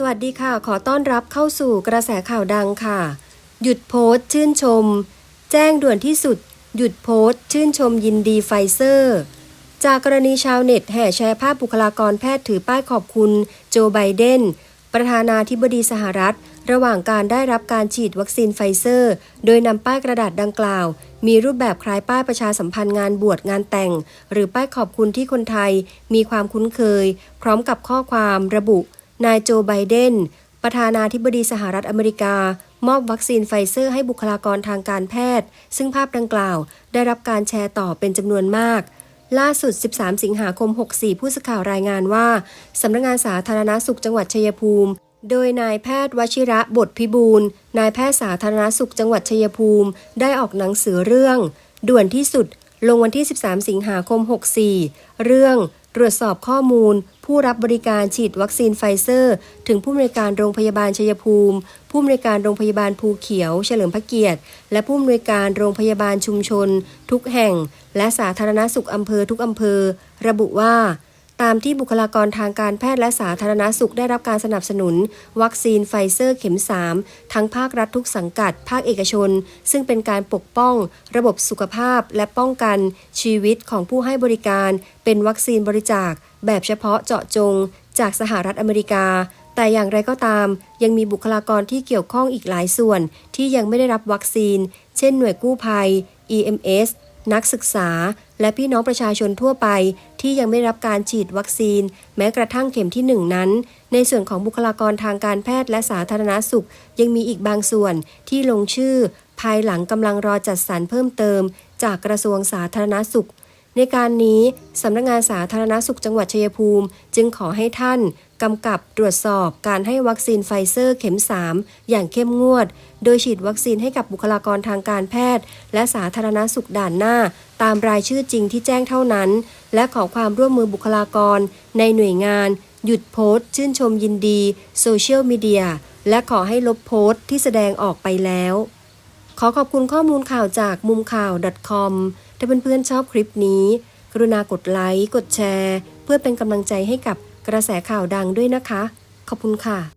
สวัสดีค่ะ ขอต้อนรับเข้าสู่กระแสข่าวดังค่ะ หยุดโพสต์ชื่นชม แจ้งด่วนที่สุด หยุดโพสต์ชื่นชมยินดีไฟเซอร์ จากกรณีชาวเน็ตแห่แชร์ภาพบุคลากรแพทย์ถือป้ายขอบคุณโจไบเดน ประธานาธิบดีสหรัฐ ระหว่างการได้รับการฉีดวัคซีนไฟเซอร์ โดยนำป้ายกระดาษดังกล่าว มีรูปแบบคล้ายป้ายประชาสัมพันธ์งานบวชงานแต่ง หรือป้ายขอบคุณที่คนไทย มีความคุ้นเคย พร้อมกับข้อความระบุ นายโจไบเดน ประธานาธิบดีสหรัฐอเมริกา มอบวัคซีนไฟเซอร์ให้บุคลากรทางการแพทย์ ซึ่งภาพดังกล่าว ได้รับการแชร์ต่อเป็นจำนวนมาก ล่าสุด 13 สิงหาคม 64 ผู้สื่อข่าวรายงานว่าสำนักงานสาธารณสุขจังหวัดชัยภูมิโดยนายแพทย์วชิระบทพิบูลนายแพทย์สาธารณสุขจังหวัดชัยภูมิ ได้ออกหนังสือเรื่อง ด่วนที่สุด ลงวันที่ 13 สิงหาคม 64 เรื่องตรวจสอบข้อมูล ผู้รับบริการฉีดวัคซีนไฟเซอร์ ถึงผู้อำนวยการโรงพยาบาลชัยภูมิ ผู้อำนวยการโรงพยาบาลภูเขียว เฉลิมพระเกียรติ และผู้อำนวยการโรงพยาบาลชุมชน ทุกแห่ง และสาธารณสุขอำเภอทุกอำเภอ ระบุว่า ตามที่บุคลากรทางการแพทย์และสาธารณสุขได้รับการสนับสนุน วัคซีนไฟเซอร์เข็ม 3 ทั้งภาครัฐทุกสังกัด ภาคเอกชน ซึ่งเป็นการปกป้อง ระบบสุขภาพและป้องกันชีวิตของผู้ให้บริการ เป็นวัคซีนบริจาค แบบเฉพาะเจาะจง จากสหรัฐอเมริกา แต่อย่างไรก็ตาม ยังมีบุคลากรที่เกี่ยวข้องอีกหลายส่วน ที่ยังไม่ได้รับวัคซีน เช่น หน่วยกู้ภัย EMS นักศึกษา และพี่น้องประชาชนทั่วไป ที่ยังไม่รับการฉีดวัคซีน แม้กระทั่งเข็มที่หนึ่งนั้น ในส่วนของบุคลากรทางการแพทย์และสาธารณสุข ยังมีอีกบางส่วนที่ลงชื่อ ภายหลังกำลังรอจัดสรรเพิ่มเติม จากกระทรวงสาธารณสุข ในการนี้สำนักงานสาธารณสุขจังหวัดชัยภูมิ จึงขอให้ท่านกำกับตรวจสอบการให้วัคซีนไฟเซอร์เข็ม 3 อย่างเข้มงวด โดยฉีดวัคซีนให้กับบุคลากรทางการแพทย์ และสาธารณสุขด่านหน้า ตามรายชื่อจริงที่แจ้งเท่านั้น และขอความร่วมมือบุคลากร ในหน่วยงาน หยุดโพสต์ ชื่นชมยินดีโซเชียลมีเดียและขอให้ลบโพสต์ที่แสดงออกไปแล้ว ขอขอบคุณข้อมูลข่าวจากมุมข่าว .com ถ้าเพื่อนๆชอบคลิปนี้ กรุณากดไลค์ กดแชร์ เพื่อเป็นกำลังใจให้กับกระแสข่าวดังด้วยนะคะ ขอบคุณค่ะ